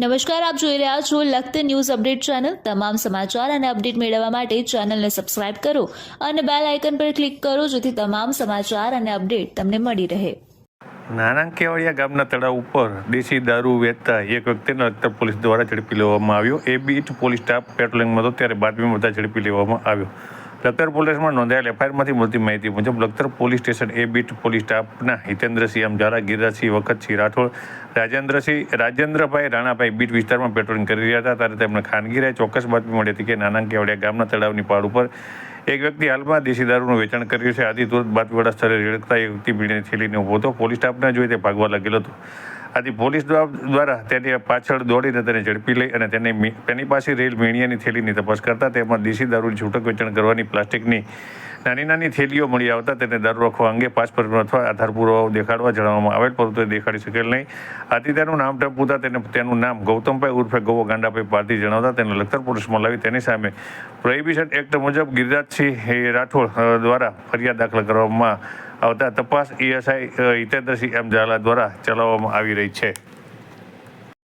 નમસ્કાર, આપ જોઈ રહ્યા છો લખત ન્યૂઝ અપડેટ ચેનલ. તમામ સમાચાર અને અપડેટ મેળવવા માટે ચેનલને સબસ્ક્રાઇબ કરો અને બેલ આઇકન પર ક્લિક કરો જેથી તમામ સમાચાર અને અપડેટ તમને મળી રહે. નાના કેવડિયા ગામના તળાવ ઉપર દેશી દારૂ વેચતા એક વ્યક્તિને લખતર પોલીસ દ્વારા ઝડપી લેવામાં આવ્યો. એ બીટ પોલીસ સ્ટાફ પેટ્રોલિંગમાં હતો, ત્યારે બાતમી બધા ઝડપી લેવામાં આવ્યો. લખતર પોલીસમાં નોંધાયેલ એફઆઈઆરમાંથી મળતી માહિતી મુજબ Lakhtar police station A beat police સ્ટાફના હિતેન્દ્રસિંહ અમજારા, ગિરિરાજસિંહ વખતસિંહ રાઠોડ, રાજેન્દ્રસિંહ, રાજેન્દ્રભાઈ રાણાભાઈ બીટ વિસ્તારમાં પેટ્રોલિંગ કરી રહ્યા હતા. ત્યારે તેમને ખાનગી રાય ચોક્કસ બાતમી મળી હતી કે નાના કેવડિયા ગામના તળાવની પાડ ઉપર એક વ્યક્તિ હાલમાં દેશી દારૂનું વેચાણ કર્યું છે. આથી તુરંત બાતમીવાળા સ્થળે રેડકતા એક વ્યક્તિ બીડીની છેલીને ઊભો હતો. પોલીસ સ્ટાફને જોઈ તે ભાગવા લાગેલો હતો. આથી પોલીસ દ્વા- દ્વારા તેની પાછળ દોડીને તેને ઝડપી લઈ અને તેને તેની પાસે રહેલ મીણિયાની થેલીની તપાસ કરતા તેમાં દેશી દારૂની છૂટક વેચાણ કરવાની પ્લાસ્ટિકની નાની નાની થેલીઓ મળી આવતા તેને દારૂ રોકવા અંગે પાસપોર્ટ અથવા આધાર પુરાવો દેખાડવા જણાવવામાં આવેલ, પરંતુ દેખાડી શકેલ નહીં. આથી તેનું નામ ટપુતા તેને, તેનું નામ ગૌતમભાઈ ઉર્ફે ગૌ ગાંડાભાઈ પારધી જણાવતા તેને લખતર પોલીસમાં લાવી તેની સામે પ્રોહિબિશન એક્ટ મુજબ ગિરિરાજસિંહ રાઠોડ દ્વારા ફરિયાદ દાખલ કરવામાં આવતા તપાસ ઈએસઆઈ હિતેન્દ્રસિંહ એમ ઝાલા દ્વારા ચલાવવામાં આવી રહી છે.